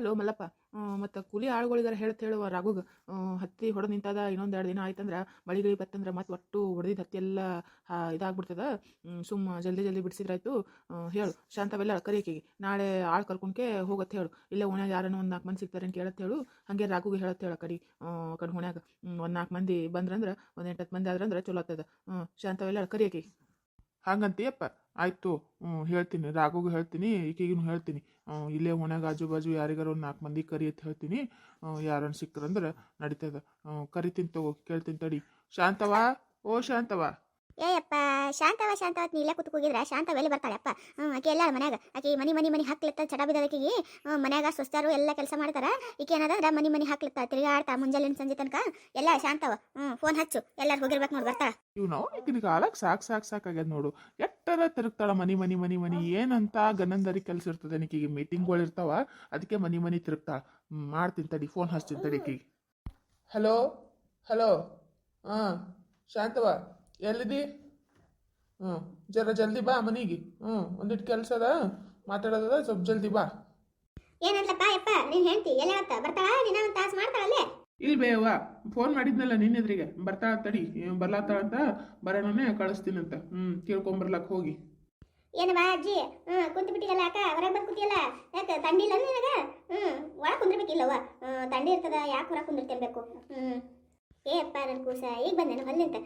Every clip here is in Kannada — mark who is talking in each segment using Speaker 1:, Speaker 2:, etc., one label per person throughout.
Speaker 1: ಹೇಳು ಮಲ್ಲಪ್ಪ ಮತ್ತು ಕೂಲಿ ಆಳುಗಳಿಗಾರ ಹೇಳ್ತ ಹೇಳುವ ರಾಗುಗ ಹತ್ತಿ ಹೊಡೆದು ನಿಂತದ, ಇನ್ನೊಂದು ಎರಡು ದಿನ ಆಯ್ತಂದ್ರೆ ಮಳಿ ಗಿಳಿ ಬತ್ತಂದ್ರೆ ಮತ್ತೆ ಒಟ್ಟು ಹೊಡೆದಿದ್ದು ಹತ್ತಿ ಎಲ್ಲ ಇದಾಗ್ಬಿಡ್ತದ. ಸುಮ್ಮ ಜಲ್ದಿ ಜಲ್ದಿ ಬಿಡಿಸಿದ್ರಾಯ್ತು. ಹೇಳು, ಶಾಂತವೆಲ್ಲ ಕರಿಯಕಿಗೆ ನಾಳೆ ಆಳು ಕರ್ಕೊಂಡ್ಕೆ ಹೋಗತ್ತೆ ಹೇಳು. ಇಲ್ಲೇ ಓಣ್ಯಾಗ ಯಾರನ್ನ ಒಂದು ನಾಲ್ಕು ಮಂದಿ ಸಿಗ್ತಾರೆ ಅಂತ ಕೇಳತ್ತೆ ಹೇಳು. ಹಾಗೆ ರಾಗುಗೆ ಹೇಳತ್ತೆ ಹೇಳು ಕಡಿ ಕಡೆ ಓಣ್ಯಾಗ ಒಂದು ನಾಲ್ಕು ಮಂದಿ ಬಂದ್ರಂದ್ರೆ, ಒಂದು ಎಂಟತ್ತು ಮಂದಿ ಆದ್ರಂದ್ರೆ ಚಲೋ ಆಗ್ತದ ಹ್ಞೂ ಶಾಂತವೆಲ್ಲ ಕರಿಯಕಿಗೆ
Speaker 2: ಹಂಗಂತೀಯಪ್ಪ. ಆಯಿತು ಹೇಳ್ತೀನಿ. ರಾಗುಗೂ ಹೇಳ್ತೀನಿ ಈಕೆಗೂ ಹೇಳ್ತೀನಿ. ಇಲ್ಲೇ ಒಣಗ ಆಜು ಬಾಜು ಯಾರಿಗಾರು ಒಂದು ನಾಲ್ಕು ಮಂದಿ ಕರಿ ಅಂತ ಹೇಳ್ತೀನಿ. ಯಾರನ್ನ ಸಿಕ್ಕರಂದ್ರೆ ನಡೀತದ. ಕರಿತೀನಿ ತಗೋ ಕೇಳ್ತೀನಿ ತಡಿ. ಶಾಂತವ? ಓ ಶಾಂತವ.
Speaker 3: ಏಯಪ್ಪ ಶಾಂತವ ಶಾಂತವ ನೀ ಇಲ್ಲೇ ಕೂತ್ಕೋಗಿದ್ರೆ ಶಾಂತವ ಶಾಂತ ಎಲ್ಲಿ ಬರ್ತಾಳಪ್ಪ ಹ್ಞೂ ಆಕೆ ಎಲ್ಲ ಮನ್ಯಾಗ? ಆಕೆ ಮನಿ ಮನಿ ಮನಿ ಹಾಕ್ಲತ್ತ ಚಡ ಬಿದ್ದದಕ್ಕಿಗೆ ಮನ್ಯಾಗ ಸ್ವಸ್ಥರು ಎಲ್ಲ ಕೆಲಸ ಮಾಡ್ತಾರ? ಈಕೆ ಏನದಂದ್ರ ಮನಿ ಮನಿ ಹಾಕ್ಲತ್ತ ತಿರುಗಾಡ್ತಾ ಮುಂಜಾನೆ ಸಂಜೆ ತನಕ? ಎಲ್ಲ ಶಾಂತವ ಹ್ಞೂ ಫೋನ್ ಹಚ್ಚು ಎಲ್ಲರೂ ಹೋಗಿರ್ಬೇಕು ನೋಡಿ ಬರ್ತಾಳ
Speaker 2: ಇವ್ ನಾವು ಈಗ ಆಳಕ್ಕೆ ಸಾಕು ಸಾಕು ಸಾಕಾಗ್ಯದ ನೋಡು. ಎಟ್ಟರ ತಿರುಗ್ತಾಳ ಮನಿ ಮನಿ ಮನಿ ಮನಿ ಏನಂತ ಗನಂದರಿ ಕೆಲಸ ಇರ್ತದೆ ನಿಕಿಗೆ. ಮೀಟಿಂಗ್ಗಳು ಇರ್ತಾವ ಅದಕ್ಕೆ ಮನಿ ಮನಿ ತಿರುಗ್ತಾಳ. ಮಾಡ್ತೀನಿ ತಡಿ ಫೋನ್ ಹಚ್ತೀನಿ ತಡಿ ಹಲೋ ಹಲೋ ಹಾಂ, ಶಾಂತವ, ಎಲ್ಲಿದಿ? ಹ್ಞೂ ಜರ ಜಲ್ದಿ ಬಾ ಮನಿಗೆ. ಹ್ಞೂ ಒಂದಿಟ್ಟು ಕೆಲಸ ಅದ ಮಾತಾಡೋದದ ಸ್ವಲ್ಪ ಜಲ್ದಿ ಬಾ.
Speaker 3: ಏನಂತಪ್ಪ ಯಪ್ಪ, ನೀನ್ ಹೇಳ್ತಿ ಎಲ್ಲ ಬರ್ತಾಳ ದಿನ ಒಂದು ತಾಸು ಮಾಡ್ತಾಳಲ್ಲೇ?
Speaker 2: ಇಲ್ಲಿ ಬೇವ ಫೋನ್ ಮಾಡಿದ್ನಲ್ಲ ನಿನ್ನೆದ್ರಿಗೆ. ಬರ್ತಾ ತಡಿ ಬರ್ಲಾತಾಳಂತ ಬರೋಣನೆ ಕಳಿಸ್ತೀನಂತ. ಹ್ಞೂ ಕೇಳ್ಕೊಂಬರ್ಲಕ್ ಹೋಗಿ.
Speaker 3: ಏನಮ್ಮ ಅಜ್ಜಿ? ಹ್ಞೂ ಕುಂತು ಅಕ್ಕ, ಹೊರಗೆ ಬಂದು ಕೂತಿಯಲ್ಲ ಯಾಕೆ ತಂಡಿಲ್ಲ ಹ್ಮ್ ಹ್ಞೂ ಒಳಗೆ ಹ್ಮ್, ತಂಡಿ ಇರ್ತದ, ಯಾಕೆ ಹೊರಗೆ ಕುಂದಿರ್ತಿರ್ಬೇಕು ಹ್ಞೂ ಏ ನನ್ನ ಕೂಸ ಈಗ ಬಂದೇನು ಹೊಲ್ಲಿಂತ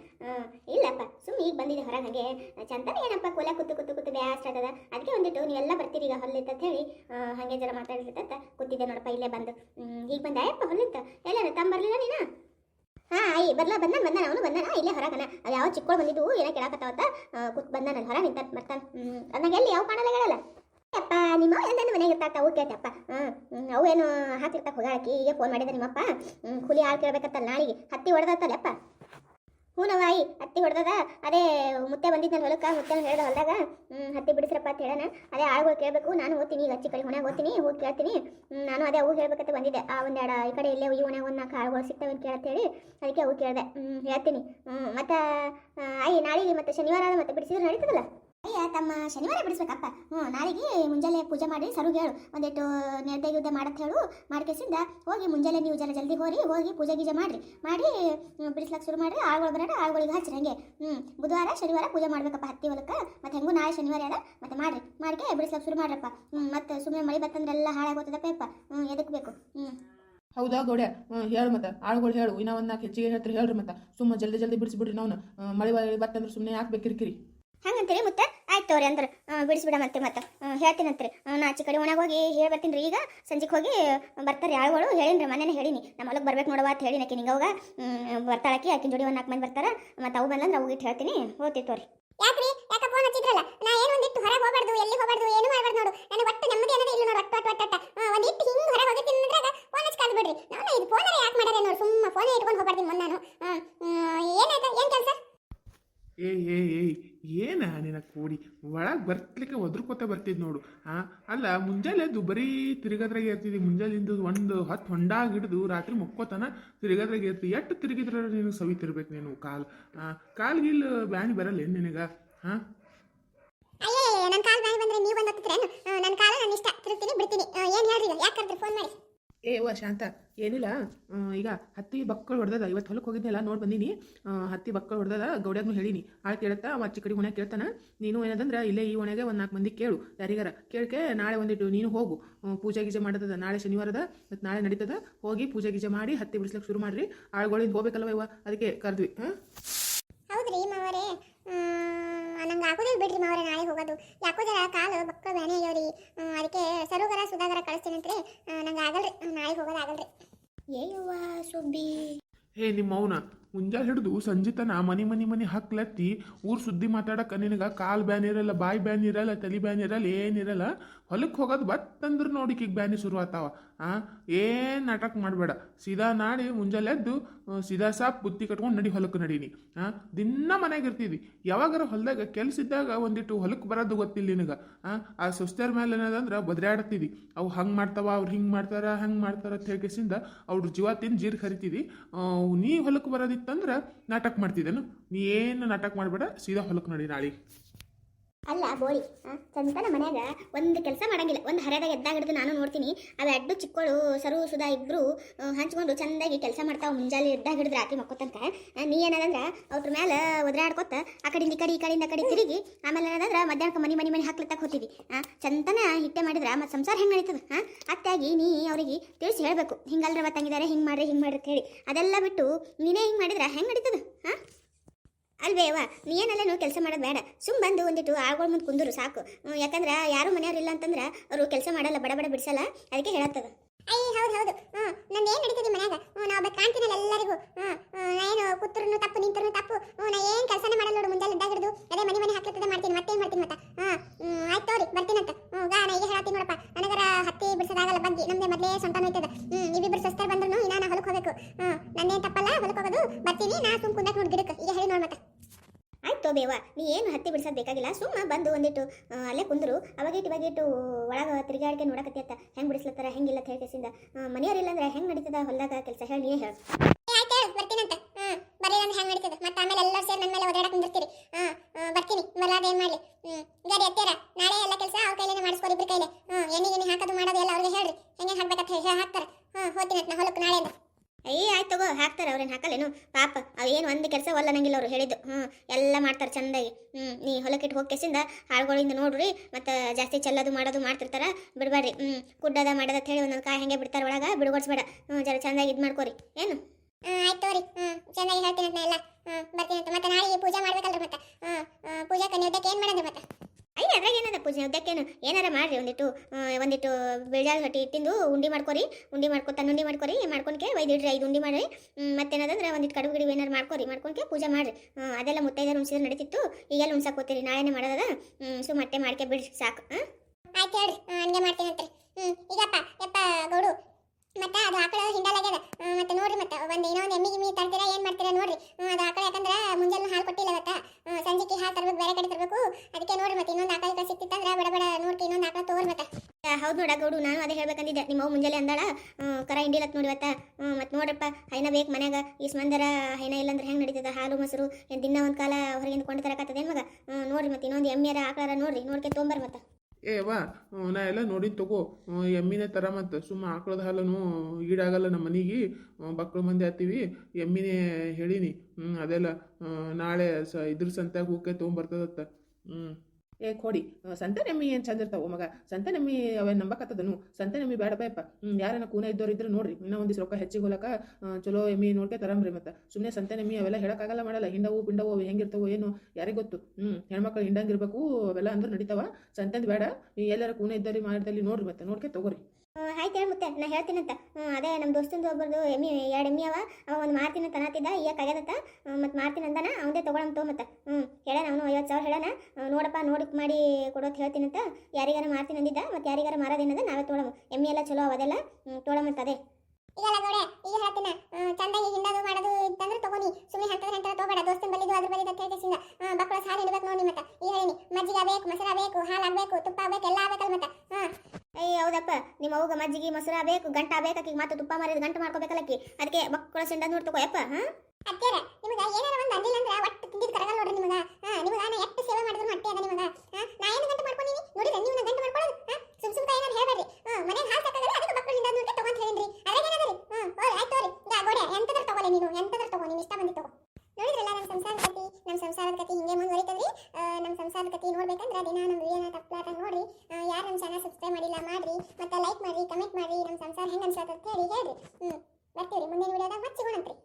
Speaker 3: ಇಲ್ಲಪ್ಪ ಸುಮ್ಮನೆ ಈಗ ಬಂದಿದೆ ಹೊರಗೆ ಹಾಗೆ. ಚಂದನ ಏನಪ್ಪ, ಕೊಲೆ ಕೂತು ಕೂತು ಕೂತು ಬ್ಯಾಸ್ಟ್ ಆಗ್ತದ? ಅದಕ್ಕೆ ಒಂದಿಟ್ಟು ನೀವೆಲ್ಲ ಬರ್ತೀರಿ ಈಗ ಹೊಲ್ಲಿಂತ ಅಂತ ಹೇಳಿ ಹಾಗೆ ಜರ ಮಾತಾಡಿರ್ತಂತ ಕೂತಿದ್ದೆ ನೋಡಪ್ಪ, ಇಲ್ಲೇ ಬಂದು. ಈಗ ಬಂದ. ಆಯಪ್ಪ ಹೊಲ್ಲಿಂತ ಎಲ್ಲ ತಮ್ಮ ಬರಲಿಲ್ಲ ನೀನು? ಹಾಂ ಐ ಬರ್ಲಾ ಬಂದ ಬಂದಾನ, ಅವನು ಬಂದಾನ? ಇಲ್ಲೇ ಹೊರಗನ. ಅದು ಯಾವ ಚಿಕ್ಕೋಳು ಬಂದಿದ್ದು, ಏನೋ ಕೇಳಾಕತ್ತಾವತ್ತ ಕೂತ್ ಬಂದಾನ ಹೊರ ನಿಂತ ಬರ್ತಾನೆ ನನಗೆ ಎಲ್ಲಿ, ಯಾವ ಕಾಣಲ್ಲ ಅಪ್ಪ, ನಿಮ್ಮ ಎಂದೆಂದು ಮನೆಗೆ ಇರ್ತಾಕ ಅವು ಕೇಳ್ತಪ್ಪ ಹ್ಞೂ ಅವು ಏನು ಹಾಕಿರ್ತಾಕ ಹೋಗಾಕಿ ಈಗ ಫೋನ್ ಮಾಡಿದ ನಿಮ್ಮಪ್ಪ. ಹ್ಞೂ ಹುಲಿ ಹಾಳು ಕೇಳ್ಬೇಕತ್ತಲ್ಲ ನಾಳಿಗೆ. ಹತ್ತಿ ಹೊಡೆದತ್ತಲ್ಲಪ್ಪ ಹ್ಞೂ ನವಾಯಿ ಹತ್ತಿ ಹೊಡೆದದ. ಅದೇ ಮುತ್ತೆ ಬಂದಿದ್ದ ಹೊಲಕ್ಕೆ, ಮುತ್ತೆ ಹೇಳಿದ ಹೊಲದಾಗ. ಹತ್ತಿ ಬಿಡಿಸ್ರಪ್ಪ ಅಂತ ಹೇಳೋಣ. ಅದೇ ಆಳುಗಳು ಕೇಳಬೇಕು, ನಾನು ಓದ್ತೀನಿ ಈಗ ಹಚ್ಚಿ ಕಡೆ ಹೊಣೆಗೆ ಓದ್ತೀನಿ ಹೋಗಿ ಕೇಳ್ತೀನಿ. ನಾನು ಅದೇ ಅವು ಹೇಳ್ಬೇಕಂತ ಬಂದಿದ್ದೆ. ಆ ಒಂದೆರಡು ಈ ಕಡೆ ಇಲ್ಲೇ ಈ ಹೊಣೆಗೆ ಒಂದು ನಾಲ್ಕು ಆಳುಗಳು ಸಿಗ್ತವೆ ಅಂತ ಕೇಳತ್ತೇಳಿ ಅದಕ್ಕೆ ಅವು ಕೇಳಿದೆ. ಹೇಳ್ತೀನಿ. ಮತ್ತು ಆಯಿ, ನಾಳೆಗೆ ಮತ್ತೆ ಶನಿವಾರ ಮತ್ತೆ ಬಿಡಿಸಿದ್ರೆ ನಡೀತದಲ್ಲ? ಅಯ್ಯ ತಮ್ಮ ಶನಿವಾರ ಬಿಡಿಸ್ಬೇಕಪ್ಪ ಹ್ಞೂ ನಾಳೆಗೆ ಮುಂಜಾನೆ ಪೂಜೆ ಮಾಡಿ ಸರುಗ್ ಹೇಳು. ಒಂದಿಟ್ಟು ನಿರ್ದೆ ಯುದ್ಧ ಮಾಡತ್ ಹೇಳು ಮಾಡ್ಕೇಸಿಂದ ಹೋಗಿ ಮುಂಜಾನೆ ನೀವು ಜನ ಜಲ್ದಿ ಹೋರಿ ಹೋಗಿ ಪೂಜೆ ಗೀಜೆ ಮಾಡಿರಿ. ಮಾಡಿ ಬಿಡಿಸ್ಲಕ್ಕೆ ಶುರು ಮಾಡಿ ಆಳ್ಗಳು ಬರೋಣ ಆಳುಗಳಿಗೆ ಹಚ್ಚಿರಿ ಹಂಗೆ. ಹ್ಞೂ ಬುಧವಾರ ಶನಿವಾರ ಪೂಜೆ ಮಾಡ್ಬೇಕಪ್ಪ ಹತ್ತಿ ಹೊಲಕ್ಕೆ. ಮತ್ತೆ ಹೆಂಗೂ ನಾಳೆ ಶನಿವಾರ ಅದ ಮತ್ತೆ ಮಾಡ್ರಿ. ಮಾಡ್ಕೆ ಬಿಡಿಸ್ಲಕ್ಕೆ ಶುರು ಮಾಡ್ರಪ್ಪ. ಹ್ಞೂ ಮತ್ತೆ ಸುಮ್ಮನೆ ಮಳೆ ಬತ್ತಂದ್ರೆ ಎಲ್ಲ ಹಾಳಾಗೋತದಪ್ಪ ಯಪ್ಪ. ಹ್ಞೂ ಎದಕ್ಕೆ ಬೇಕು? ಹ್ಞೂ
Speaker 1: ಹೌದಾ ಗೌಡ್ಯ? ಹ್ಞೂ ಹೇಳು ಮತ್ತೆ. ಆಳುಗಳು ಹೇಳು ಇನ್ನ ಒಂದ್ ನಾಲ್ಕು ಹೆಚ್ಚಿಗೆ ಹೇಳ್ತಾರೆ ಹೇಳ್ರಿ ಮತ್ತೆ. ಸುಮ್ಮನೆ ಜಲ್ದಿ ಜಲ್ದಿ ಬಿಡಿಸಿಬಿಡ್ರಿ ನಾವು ಮಳೆ ಬತ್ತಂದ್ರೆ ಸುಮ್ಮನೆ ಯಾಕೆ ಬೇಕಿರ್ಕಿರಿ?
Speaker 3: ಹಂಗಂತೀರಿ ಮತ್ತೆ ಆಯ್ತು ತೋರಿ ಅಂದ್ರೆ. ಬಿಡಿಸ್ಬಿಡ ಮತ್ತೆ ಹೇಳ್ತೀನಂತ್ರಿ ನಾ ಆಚೆ ಕಡೆ ಒಣಗಿ ಹೋಗಿ ಹೇಳಿ ಬರ್ತೀನಿ ರೀ. ಈಗ ಸಂಜೆಗೆ ಹೋಗಿ ಬರ್ತಾರೆ ಆಳುಗಳು. ಹೇಳಿನ್ರಿ ಮನೇನೆ ಹೇಳಿನಿ. ನಮ್ಮ ಹೊಲಕ್ಕೆ ಬರ್ಬೇಕು ನೋಡುವ ಅಂತ ಹೇಳಿನಿ ಆಕಿ ನಿಂಗೆ ಅವಾಗ ಬರ್ತಾಳಕಿ ಆಕಿನ ಜೋಡಿ ಒಂದು ನಾಲ್ಕು ಮಂದಿ ಬರ್ತಾರ. ಮತ್ತೆ ಅವು ಬಂದಂದ್ರೆ ಅವು ಇಟ್ಟು ಹೇಳ್ತೀನಿ. ಹೋಗ್ತೀವಿ ತೋರಿ ಯಾಕ್ರಿ ಯಾಕ ಫೋನ್ ಹಚ್ಚಿದ್ರಲ್ಲ ನಾ ಏನು ಒಂದಿಟ್ಟು ಹೊರಗೆ ಹೋಗ್ಬಾರ್ದು ಎಲ್ಲಿ ಹೋಗ್ಬಾರ್ದು ಏನು ಮಾಡ್ಬಾರ್ದು ನೋಡು ನನಗೆ ಒಟ್ಟು ನೆಮ್ಮದಿ ಅನ್ನೋದೇ ಇಲ್ಲ ನೋಡು ಒಟ್ಟು ಒಟ್ಟು ಒಟ್ಟು ಒಟ್ಟು ಒಂದಿಟ್ಟು ಹಿಂಗೆ ಹೊರಗೆ ಹೋಗಿರ್ತೀನಿ ಅಂದ್ರಾಗ ಫೋನ್ ಹಚ್ಕೊಂಡು ಬಿಡ್ರಿ ನಾನು ಇದು ಫೋನಲ್ಲೇ ಯಾಕೆ ಮಾಡ್ಯಾರೆ ನೋಡು ಸುಮ್ಮ ಫೋನೇ ಇಟ್ಕೊಂಡು ಹೋಗ್ಬಾರ್ದು ಮುಂದೆ ನಾನು ಏನಾಯ್ತು ಏನು ಕೆಲಸ
Speaker 2: ಏ ಏ ಏಯ್ ನಿನ್ನ ಕೂಡಿ ಒಳಗೆ ಬರ್ತಲಿಕ್ಕೆ ಒದ್ರಕೋತ ಬರ್ತಿದ್ ನೋಡು. ಹಾ ಅಲ್ಲ, ಮುಂಜಾನೆ ಅದು ಬರೀ ತಿರುಗದ್ರಾಗೆ ಇರ್ತಿದ್ವಿ ಮುಂಜಾಲಿಂದ ಒಂದು ಹತ್ತು ಹೊಂಡಾಗ ಹಿಡಿದು ರಾತ್ರಿ ಮುಕ್ಕೋತನ ತಿರುಗದ್ರಾಗೆ ಇರ್ತಿ ಎಷ್ಟು ತಿರುಗಿದ್ರ ನೀನು ಸವಿತಿರ್ಬೇಕು ನೀನು ಕಾಲು. ಹಾ ಕಾಲ್ಗಿಲ್ ಬ್ಯಾನಿ ಬರಲ್ಲ ನಿನಗೆ ಹಾಂ
Speaker 3: ನನ್ನ ಕಾಲು ಬ್ಯಾಣಿ ಬಂದರೆ ನೀವು ಬಂದು ಹತ್ತಿದ್ರೇನು ನನ್ನ ಕಾಲ ನಾನು ಇಷ್ಟ ತಿರುಗ್ತೀನಿ ಬಿಡ್ತೀನಿ ಏನು ಹೇಳ್ರಿ ಯಾಕೆ ಫೋನ್ ಮಾಡಿ
Speaker 1: ಏ ಓ ಶಾಂತ ಏನಿಲ್ಲ ಈಗ ಹತ್ತಿ ಬಕ್ಕಳು ಹೊಡೆದದ. ಇವತ್ತು ಹೊಲಕ್ಕೆ ಹೋಗಿದ್ದೆಲ್ಲ ನೋಡಿ ಬಂದೀನಿ. ಹತ್ತಿ ಬಕ್ಕಳು ಹೊಡೆದದ, ಗೌಡ್ಯಾಗ್ನು ಹೇಳಿನಿ. ಆಳು ಕೇಳುತ್ತಾ ಮತ್ತು ಕಡೆ ಹೊಣೆ ಕೇಳ್ತಾನೆ. ನೀನು ಏನದಂದ್ರೆ ಇಲ್ಲೇ ಈ ಹೊಣೆಗೆ ಒಂದು ನಾಲ್ಕು ಮಂದಿ ಕೇಳು. ಯಾರಿಗಾರ ಕೇಳ್ಕೆ, ನಾಳೆ ಒಂದಿಟ್ಟು ನೀನು ಹೋಗು. ಪೂಜೆ ಗೀಜೆ ಮಾಡತದ ನಾಳೆ ಶನಿವಾರದ, ಮತ್ತು ನಾಳೆ ನಡೀತದ. ಹೋಗಿ ಪೂಜೆ ಗೀಜೆ ಮಾಡಿ ಹತ್ತಿ ಬಿಡಿಸ್ಲಿಕ್ಕೆ ಶುರು ಮಾಡಿರಿ. ಆಳುಗಳಿಂದ ಹೋಗ್ಬೇಕಲ್ವ ಇವ? ಅದಕ್ಕೆ ಕರೆದ್ವಿ. ಹಾಂ
Speaker 3: ನಂಗೆ ಆಗೋದಿಲ್ಲ ಬಿಡ್ರಿ ಮಾವ್ರೆ ನಾಳೆ ಹೋಗೋದು. ಯಾಕೋ ಜರ ಕಾಲು ಬಕ್ಕ ಬ್ಯಾನಿ ಆಗ್ಯಾವ್ರಿ ಅದಕ್ಕೆ ಸರೋಗರ ಸುಧಾಗರ ಕಳಿಸ್ತೀನಂತ್ರಿ ನಂಗೆ ಆಗಲ್ರಿ. ನಾಳೆ ಹೋಗೋದು ಆಗಲ್ರಿ. ಏಯವ್ವ ಸುಬ್ಬಿ.
Speaker 2: ಹೇ ನಿಮ್ಮ ಅವನ. ಮುಂಜಾನೆ ಹಿಡಿದು ಸಂಜಿತನ ಮನಿ ಮನಿ ಮನಿ ಹಕ್ಲತ್ತಿ ಊರ್ ಸುದ್ದಿ ಮಾತಾಡಕ್ಕೆ ನಿನಗೆ ಕಾಲು ಬ್ಯಾನ್ ಇರಲ್ಲ ಬಾಯಿ ಬ್ಯಾನ್ ಇರಲ್ಲ ತಲೆ ಬ್ಯಾನ್ ಇರಲ್ಲ ಏನಿರಲ್ಲ ಹೊಲಕ್ಕೆ ಹೋಗೋದು ಬತ್ತಂದ್ರೆ ನೋಡಿ ಕಿಗ್ ಬ್ಯಾನಿ ಶುರು ಆತಾವ ಹಾಂ ಏನು ನಾಟಕ ಮಾಡಬೇಡ. ಸೀದಾ ನಾಡಿ ಮುಂಜಾನೆ ಎದ್ದು ಸೀದಾ ಸಾಪ್ ಬುತ್ತಿ ಕಟ್ಕೊಂಡು ನಡಿ ಹೊಲಕ್ಕೆ ನಡೀನಿ. ಹಾಂ ದಿನ ಮನೆಗೆ ಇರ್ತೀವಿ ಯಾವಾಗಾರ ಹೊಲದಾಗ ಕೆಲಸ ಇದ್ದಾಗ ಒಂದಿಟ್ಟು ಹೊಲಕ್ಕೆ ಬರೋದು ಗೊತ್ತಿಲ್ಲ ನಿನಗೆ. ಆ ಆ ಸೊಸ್ತ್ಯಾರ ಮೇಲೆ ಏನದಂದ್ರೆ ಬದ್ರಾಡತ್ತಿದ್ವಿ ಅವು ಹಂಗೆ ಮಾಡ್ತಾವ, ಅವ್ರು ಹಿಂಗೆ ಮಾಡ್ತಾರ, ಹಂಗೆ ಮಾಡ್ತಾರ ಅಂತ ಹೇಳ್ಕೆಸಿಂದ ಅವ್ರ ಜೀವ ತಿಂದು ಜೀರ್ ಕರಿತೀವಿ ನೀ ಹೊಲಕ್ಕೆ ಬರೋದಿತ್ತಂದ್ರೆ ನಾಟಕ ಮಾಡ್ತಿದ್ದೇನು. ನೀ ಏನು ನಾಟಕ ಮಾಡಬೇಡ, ಸೀದಾ ಹೊಲಕ್ಕೆ ನಡಿ ನಾಳೆ.
Speaker 3: ಅಲ್ಲ ಬೋಳಿ ಚಂತನ ಮನ್ಯಾಗ ಒಂದು ಕೆಲಸ ಮಾಡಂಗಿಲ್ಲ. ಒಂದು ಹರಿಯಾದಾಗ ಎದ್ದಾಗ ಹಿಡಿದು ನಾನು ನೋಡ್ತೀನಿ. ಅವು ಅಡ್ಡು ಚಿಕ್ಕಳು ಸರು ಸುಧಾ ಇಬ್ರು ಆ, ಹಂಚ್ಕೊಂಡು ಚಂದಾಗಿ ಕೆಲಸ ಮಾಡ್ತಾವೆ. ಮುಂಜಾನೆ ಎದ್ದಾಗ ಹಿಡಿದ್ರೆ ಆತಿ ಮಕ್ಕೋತನಕ ನೀ ಏನದಂದ್ರೆ ಅವ್ರ ಮೇಲೆ ಒದ್ರಾಡ್ಕೊತ ಆ ಕಡೆಯಿಂದ ಈ ಕಡೆ ಈ ಕಡೆಯಿಂದ ಕಡೆ ತಿರುಗಿ ಆಮೇಲೆ ಏನಾದ್ರೆ ಮಧ್ಯಾಹ್ನಕ್ಕೆ ಮನಿ ಮನಿ ಮನೆ ಹಾಕ್ಲತ್ತಾಗ ಹೋಗ್ತೀವಿ ಆ ಚಂತನ ಹಿಟ್ಟೆ ಮಾಡಿದ್ರ ಮತ್ತೆ ಸಂಸಾರ ಹೆಂಗೆ ನಡೀತದ? ಹಾಂ ಅತ್ತಾಗಿ ನೀ ಅವರಿಗೆ ತಿಳಿಸಿ ಹೇಳಬೇಕು. ಹಿಂಗಲ್ರ ತಂಗಿದಾರೆ ಹಿಂಗೆ ಮಾಡ್ರಿ ಹಿಂಗೆ ಮಾಡ್ರಿ ಅಂತ ಹೇಳಿ. ಅದೆಲ್ಲ ಬಿಟ್ಟು ನೀನೇ ಹಿಂಗೆ ಮಾಡಿದ್ರೆ ಹೆಂಗೆ ನಡೀತದ? ಹಾ ಅಲ್ವೇವ? ನೀ ಏನಲ್ಲೇನು ಕೆಲಸ ಮಾಡೋದು ಬೇಡ. ಸುಮ್ ಬಂದು ಒಂದಿಟ್ಟು ಆಳ್ಗಳ ಮುಂದೆ ಕುಂದರು ಸಾಕು. ಯಾಕಂದ್ರೆ ಯಾರು ಮನೆಯವ್ರು ಇಲ್ಲ ಅಂತಂದ್ರೆ ಅವರು ಕೆಲಸ ಮಾಡಲ್ಲ, ಬಡ ಬಡ ಬಿಡಿಸಲ್ಲ. ಅದಕ್ಕೆ ಹೇಳತ್ತದ. ಅಯ್ಯ ಹೌದು ಹೌದು. ಹ್ಞೂ ನಂದು ಏನು ನಡೀತದೆ ಮನ್ಯಾಗ? ಹ್ಞೂ ನಾವು ಒಬ್ಬ ಕಾಣ್ತೀನಲ್ಲ ಎಲ್ಲರಿಗೂ. ಹ್ಞೂ ಏನು ಕೂತ್ರು ತಪ್ಪು ನಿಂತರು ತಪ್ಪು. ಹ್ಞೂ ನಾ ಏನು ಕೆಲಸನೇ ಮಾಡಲ್ಲ ನೋಡು ಮುಂಜಾನೆ ಇದ್ದಾಗ ಅದೇ ಮನೆ ಮನೆ ಹಾಕಿರ್ತದೆ ಮಾಡ್ತೀನಿ, ಮತ್ತೇನು ಮಾಡ್ತೀನಿ ಮತ್ತೆ? ಹಾಂ ಆಯ್ತು ತೋರಿ ಬರ್ತೀನಂತ ಹ್ಞೂ ಗಾ ನಾ ಈಗ ಹೇಳತ್ತೀನಿ ನೋಡಪ್ಪ ನನಗರ ಹತ್ತಿ ಬಿಡಿಸೋದಾಗಲ್ಲ ಬಗ್ಗೆ ನಮ್ದು ಮೊದಲೇ ಸೊಂಟ ನೋಯ್ತದ ಹ್ಞೂ ನೀವಿಬ್ಬರು ಸ್ವಸ್ಥರು ಬಂದ್ರು ಈಗ ನಾನು ಹೊಲಕ್ಕೆ ಹೋಗ್ಬೇಕು ಹ್ಞೂ ನಂದೇನು ತಪ್ಪಲ್ಲ ಹೊಲಕ್ಕೆ ಹೋಗೋದು ಬರ್ತೀನಿ ನಾ ಸುಮ್ ಕುಂದಕ್ಕೆ ನೋಡಿ ಗಿಡಕ್ಕೆ ಈಗ ಹೇಳಿ ನೋಡ್ ಮತ್ತೆ ನೀ ಏನು ಹತ್ತಿ ಬಿಡ್ಸೋದು ಬೇಕಾಗಿಲ್ಲ? ಸುಮ್ಮ ಬಂದು ಒಂದಿಟ್ಟು ಅಲ್ಲೇ ಕುಂದ್ರು. ಅವಾಗಿಟ್ಟು ಇವಾಗಿಟ್ಟು ಒಳಗೆ ತಿರುಗಾಡಿಕೆ ನೋಡಕತ್ತಿ ಅಂತ ಹೆಂಗೆ ಬಿಡಿಸ್ಲತ್ತಾರ, ಹೆಂಗಿಲ್ಲ ಅಂತ ಹೇಳ್ಕೇಸಿಂದ ಮನೆಯವ್ರಿಲ್ಲ ಅಂದ್ರೆ ಹೆಂಗೆ ನಡೀತದ ಹೊಲದಾಗ ಕೆಲಸ ಹೇಳಿ ನೀ ಹೇಳು. ಬರ್ತೀನಂತ ಹಾಂ ಬರೀ ಅಂದ್ರೆ ಹೆಂಗೆ ನಡೀತದ? ಮತ್ತೆ ಆಮೇಲೆ ಎಲ್ಲರೂ ಸೇರಿ ನನ್ನ ಮೇಲೆ ಓಡಾಡಕ್ಕೆ ನಿಂದಿರ್ತೀರಿ. ಹಾಂ ಬರ್ತೀನಿ ಬರಲಾದ ಏನು ಮಾಡಲಿ? ಹ್ಞೂ ಗಡಿ ಅತ್ತೀರ ನಾಳೆ ಎಲ್ಲ ಕೆಲಸ ಅವ್ರ ಕೈಲೇ ಮಾಡಿಸ್ಕೊಡಿ ಇಬ್ರ ಕೈಲೇ. ಹ್ಞೂ ಎಣ್ಣೆ ಎಣ್ಣೆ ಹಾಕೋದು ಮಾಡೋದು ಎಲ್ಲ ಅವ್ರಿಗೆ ಹೇಳ್ರಿ. ಹೆಂಗೆ ಹಾಕ್ಬೇಕಂತ ಹೇಳಿ ಹಾಕ್ತಾರೆ. ಹಾಂ ಹೋಗ್ತೀನಿ ನಾ ಹೊಲಕ್ಕೆ ನಾಳೆಯಿಂದ. ಅಯ್ಯ ಆಯ್ತು ತಗೋ, ಹಾಕ್ತಾರೆ ಅವ್ರೇನು ಹಾಕಲ್ಲೇನು? ಪಾಪ ಅವೇನು ಒಂದು ಕೆಲಸ ಒಲ್ಲ ನಂಗಿಲ್ಲ ಅವ್ರು ಹೇಳಿದ್ದು. ಹ್ಞೂ ಎಲ್ಲ ಮಾಡ್ತಾರೆ ಚಂದಾಗಿ. ಹ್ಞೂ ನೀ ಹೊಲಕ್ಕಿಟ್ಟು ಹೋಗಿ ಕೆಸಿಂದ ಆಳುಗಳಿಂದ ನೋಡ್ರಿ, ಮತ್ತು ಜಾಸ್ತಿ ಚೆಲ್ಲೋದು ಮಾಡೋದು ಮಾಡ್ತಿರ್ತಾರೆ ಬಿಡಬೇಡ್ರಿ ಹ್ಞೂ ಕುಡ್ಡದ ಮಾಡೋದ ಅಂತ ಹೇಳಿ ಒಂದೊಂದು ಕಾಯಿ ಹೆಂಗೆ ಬಿಡ್ತಾರೆ ಒಳಗೆ, ಬಿಡುಗೊಡ್ಸ್ಬೇಡ. ಹ್ಞೂ ಜರ ಚಂದಾಗಿ ಇದು ಮಾಡ್ಕೋರಿ. ಏನು? ಆಯ್ತು ತೋರಿ ಹ್ಞೂ ಚೆನ್ನಾಗಿ ಹೇಳ್ತೀನಿ ಅಂತ ಎಲ್ಲ. ಹ್ಞೂ ಬರ್ತೀನಿ ಅಂತ. ಮತ್ತೆ ನಾಳೆಗೆ ಪೂಜೆ ಮಾಡ್ಬೇಕಲ್ರಿ ಮತ್ತೆ. ಹ್ಞೂ ಪೂಜೆ ನೈವೇದ್ಯಕ್ಕೆ ಏನು ಮಾಡೋದು ಮತ್ತೆ? ಉದ್ದಕ್ಕೇನು ಏನಾರ ಮಾಡ್ರಿ, ಒಂದಿಟ್ಟು ಒಂದಿಟ್ಟು ಬೆಳ್ಜಾಲ್ ಹೊಟ್ಟಿ ಇಟ್ಟಿಂದು ಉಂಡಿ ಮಾಡ್ಕೊರಿ, ಉಂಡಿ ಮಾಡ್ಕೊತ ಉಂಡಿ ಮಾಡ್ಕೊರಿ, ಮಾಡ್ಕೊಂಡ್ಕೆ ಒಯ್ದಿಡ್ರಿ ಐದು ಉಂಡಿ ಮಾಡ್ರಿ. ಮತ್ತೇನದಂದ್ರೆ ಒಂದಿಟ್ಟು ಕಡುಬು ಗಿಡುಬು ಏನಾರು ಮಾಡ್ಕೊರಿ, ಮಾಡ್ಕೊಂಡ್ಕೆ ಪೂಜೆ ಮಾಡ್ರಿ. ಅದೆಲ್ಲ ಮುತ್ತೈದಾರು ಉಣ್ಸಿದ್ರೆ ನಡೀತಿತ್ತು, ಈಗೆಲ್ಲ ಉಣ್ಸಕ್ಕೆ ಹೋಗ್ತೀರಿ ನಾಳೆನೇ ಮಾಡೋದ ಸೊ ಮತ್ತೆ ಮಾಡ್ಕೆ ಬಿಡ್ರಿ, ಸಾಕು ಆಯ್ತು ಹೇಳ್ರಿ ಹಂಗೆ ಮಾಡ್ತೀನಿ ಹ್ಞೂ ಈಗಪ್ಪ, ಯಪ್ಪ, ಗೌಡು, ಮತ್ತೆ ಅದು ಆಕಳ ಹಿಂಡಲಾಗ್ಯದ ಮತ್ತೆ ನೋಡ್ರಿ ಮತ್ತೆ, ಒಂದು ಇನ್ನೊಂದು ಎಮ್ಮಿ ಗಿಮ್ಮಿ ತರ್ತೀರಾ, ಏನು ಮಾಡ್ತೀರಾ ನೋಡ್ರಿ. ಅದು ಆಕಳ ಯಾಕಂದ್ರೆ ಮುಂಜಾನೆ ಹಾಲು ಕೊಟ್ಟಿಲ್ಲ ಇವತ್ತ ಆ, ಸಂಜೆಗೆ ಹಾಲು ತರ್ಬೇಕು ಬೇರೆ ಕಡೆ ತರಬೇಕು ಅದಕ್ಕೆ ನೋಡ್ರಿ ಮತ್ತೆ ಇನ್ನೊಂದು ಆಕಳ ಈಗ ಸಿಕ್ತಿತ್ತಂದ್ರೆ ಬಡ ಬಡ ನೋಡ್ರಿ ಇನ್ನೊಂದು ಆಕಳ ತಗೋರಿ ಮತ್ತೆ ಹೌದು ನೋಡ ಗೌಡು, ನಾನು ಅದೇ ಹೇಳ್ಬೇಕಂದಿದ್ದೆ. ನಿಮ್ಮ ಅವು ಮುಂಜಾನೆ ಅಂದಾಳ ಕರ ಹಿಂಡಿಲತ್ ನೋಡಿ ಇವತ್ತ. ಮತ್ತೆ ನೋಡ್ರಪ್ಪ, ಹೈನ ಬೇಕು ಮನ್ಯಾಗ. ಈ ಸ್ಮಂದರ ಹೈನ ಇಲ್ಲಂದ್ರೆ ಹೆಂಗೆ ನಡೀತದ? ಹಾಲು, ಮೊಸರು ದಿನ ಒಂದು ಕಾಲ ಹೊರಗಿಂದ ಕೊಂಡು ತರಕತ್ತದೆ ಮಗ? ನೋಡ್ರಿ ಮತ್ತೆ ಇನ್ನೊಂದು ಎಮ್ಮೆರ ಆಕಳಾರ ನೋಡ್ರಿ, ನೋಡ್ಕೆ ತೊಂಬರ್ ಮತ್ತೆ.
Speaker 2: ಏ ವಾ ನಾ ಎಲ್ಲ ನೋಡಿದ್ ತಗೋ. ಎಮ್ಮಿನೇ ತರ ಮತ್ತು ಸುಮ್ಮ ಆಕಳದ ಹಾಲನು ಈಡಾಗಲ್ಲ ನಮ್ಮ ಮನೆಗೆ. ಮಕ್ಕಳು ಮಂದಿ ಆತೀವಿ ಎಮ್ಮಿನೇ ಹೇಳಿನಿ. ಹ್ಞೂ ಅದೆಲ್ಲ ನಾಳೆ ಸ ಇದ್ರ ಸಂತ್ಯಾಗ ಹೋಗಿ ತೊಗೊಂಬರ್ತದತ್ತ. ಹ್ಞೂ
Speaker 1: ಏ ಕೊಡಿ ಸಂತ ನೆಮ್ಮಿ ಏನು ಚಂದ ಇರ್ತಾವೆ ಮಗ? ಸಂತ ನೆಮ್ಮಿ ಅವೇನು ನಂಬಕತ್ತದನು? ಸಂತ ನೆಮ್ಮಿ ಬೇಡಪ್ಪ ಹ್ಞೂ ಯಾರನ್ನ ಕೂನ ಇದ್ದವ್ರು ಇದ್ರೆ ನೋಡ್ರಿ, ಇನ್ನೂ ಒಂದಿಷ್ಟು ರೊಕ್ಕ ಹೆಚ್ಚಿಗೆ ಹೋಲಕ ಚಲೋ ಎಮ್ಮಿ ನೋಡ್ಕೆ ತರಂಬ್ರಿ ಮತ್ತೆ. ಸುಮ್ಮನೆ ಸಂತ ನೆಮ್ಮಿ ಅವೆಲ್ಲ ಹೇಳೋಕ್ಕಾಗಲ್ಲ ಮಾಡಲ್ಲ. ಹಿಂಡವು ಪಿಂಡವು ಅವು ಹೆಂಗಿರ್ತಾವೋ ಏನು, ಯಾರಿಗೆ ಗೊತ್ತು? ಹ್ಞೂ ಹೆಣ್ಮಕ್ಳು ಹಿಂಡಂಗಿರ್ಬೇಕು ಅವೆಲ್ಲ ಅಂದ್ರೆ ನಡೀತಾವ. ಸಂತಂದು ಬೇಡ ಎಲ್ಲರ ಕೂನ ಇದ್ದಲ್ಲಿ ಮಾಡಿದಲ್ಲಿ ನೋಡ್ರಿ ಮತ್ತೆ, ನೋಡ್ಕೆ ತಗೋರಿ.
Speaker 3: ಆಯ್ತು ಹೇಳಿ ಮತ್ತೆ, ನಾ ಹೇಳ್ತೀನಂತ ಅದೇ ನಮ್ಮ ದೋಸ್ತಂದು ಒಬ್ಬರದು ಎಮ್ಮಿ, ಎರಡು ಎಮ್ಮಿ ಅವ. ಅವ ಒಂದು ಮಾರ್ತೀನಿ ಅಂತ ಅನ್ನತ್ತಿದ್ದ ಈಗ ಕಗ್ಯದತ್ತ ಮತ್ತು ಮಾರ್ತೀನಿ ಅಂದಾನ ಅವನೇ ತೊಗೊಳಮ್ ತೋ ಮತ್ತೆ. ಹ್ಞೂ ಹೇಳಣ ಅವನು, ಐವತ್ತು ಸಾವಿರ ಹೇಳೋಣ. ನೋಡಪ್ಪ, ನೋಡಿ ಮಾಡಿ ಕೊಡೋದು ಹೇಳ್ತೀನಂತ ಯಾರಿಗಾರ ಮಾರ್ತೀನಿ ಅಂದಿದ್ದ, ಮತ್ತು ಯಾರಿಗಾರ ಮಾರೋದೇನದ, ನಾವೇ ತೊಗೊಳಮ್ ಎಮ್ಮಿ ಎಲ್ಲ ಚಲೋ ಅವದೆಲ್ಲ ತೊಗೊಳಮಂತ ಅದೇ. ಈಗಲ್ಲ ಗೌಡೆ ಈಗ ಹೇಳ್ತೀನ. ಚಂದಾಗಿ ಹಿಂಡೋದು ಮಾಡೋದು ಇತ್ತಂದ್ರೆ ತಗೋನಿ. ಸುಮ್ಮನೆ ಹಂತದ ಹಂತದ ತಗೋಬೇಡ. ದೋಸ್ತನ ಬಲ್ಲಿದು, ಅದ್ರ ಬಲ್ಲಿದು ಅಂತ ಹೇಳ್ಕೇಸಿಂದ ಮಕ್ಕಳು ಹಾಲು ಹಿಡ್ಬೇಕು ನೋಡಿ ಮತ್ತೆ. ಈಗ ಹೇಳಿ ಮಜ್ಜಿಗೆ ಬೇಕು ಮೊಸರ ಬೇಕು ಹಾಲು ಆಗ್ಬೇಕು, ತುಪ್ಪ ಆಗ್ಬೇಕು, ಎಲ್ಲ ಆಗ್ಬೇಕಲ್ಲ ಮತ್ತೆ. ಹಾಂ ಏಯ್ ಹೌದಪ್ಪ. ನಿಮ್ಮ ಅವ್ಗ ಮಜ್ಜಿಗೆ, ಮೊಸರ ಬೇಕು ಗಂಟ ಬೇಕು ಆಕಿಗೆ ಮತ್ತೆ ತುಪ್ಪ ಮಾರಿದ ಗಂಟ ಮಾಡ್ಕೋಬೇಕಲ್ಲಕ್ಕಿ ಅದಕ್ಕೆ ಮಕ್ಕಳ ಸಿಂಡ ನೋಡಿ ತಗೋ, ಯಪ್ಪ ಅತ್ತೆರ ನಿಮಗೆ ಏನಾರ ಒಂದು ಅಂದಿಲ್ಲ ಅಂದ್ರೆ ಒಟ್ಟು ತಿಂದಿದ್ದು ಕರಗಲ್ಲ ನೋಡ್ರಿ ನಿಮಗೆ. ಹಾಂ ನಿಮಗೆ ನಾ ಎಷ್ಟು ಸೇವೆ ಮಾಡಿದ್ರು ಮತ್ತೆ ಅದ ನಿಮಗೆ. ಹಾಂ ನಾ ಏನು ಗಂಟು ಮಾಡ್ಕೊಂಡಿನಿ ನೋಡಿದ್ರೆ ನೀವು ಗಂಟು ಮಾಡ್ಕೊಳ್ಳೋದು ಸುಮ್ ಸುಮ್ ಏನಾರು ಹೇಳ್ಬೇಡ್ರಿ. ಮನೆಗೆ ಹಾಲು ಸಾಕಾಗಲ್ಲ, ಅದಕ್ಕೆ ಮಕ್ಕಳು ಹಿಂಡ ನೋಡಿ ತಗೊಂತ ಹೇಳಿನ್ರಿ. ಅದ್ರಾಗ ಏನದ ರೀ ಹಾಂ ಹೋರಿ ಆಯ್ತು ರೀ ಗೋಡೆ ಎಂತದ್ರ ತಗೊಳ್ಳಿ ನೀನು? ಎಂತದ್ರ ತಗೋ? ನೀನು ಇಷ್ಟ ಬಂದಿ ತಗೋ. ನೋಡಿದ್ರಲ್ಲ ನಮ್ಮ ಸಂಸಾರದ ಕತಿ ನಮ್ಮ ಸಂಸಾರದ ಕತಿ ಹಿಂಗೆ ಮುಂದುವರಿತದ್ರಿ? ನಮ್ಮ ಸಂಸಾರದ ಕತಿ ನೋಡ್ಬೇಕಂದ್ರೆ ದಿನ ನಮ್ಮ ವಿಡಿಯೋನ ತಪ್ಪಲಾಟ ನೋಡ್ರಿ. ಯಾರು ನಮ್ಮ ಚಾನಲ್ ಸಬ್ಸ್ಕ್ರೈಬ್ ಮಾಡಿಲ್ಲ, ಮಾಡ್ರಿ. ಮತ್ತೆ ಲೈಕ್ ಮಾಡ್ರಿ ಕಮೆಂಟ್ ಮಾಡ್ರಿ. ನಮ್ಮ ಸಂಸಾರ ಹೆಂಗೆ ಅನ್ಸತ್ತೆ ಅಂತ ಹೇಳಿ ಹೇಳ್ರಿ. ಹ್ಞೂ ಬರ್ತೀವಿ ಮುಂದಿನ ವಿಡಿಯೋದಾಗ ಮತ್ತೆ ಸಿಗೋಣಂತ್ರಿ.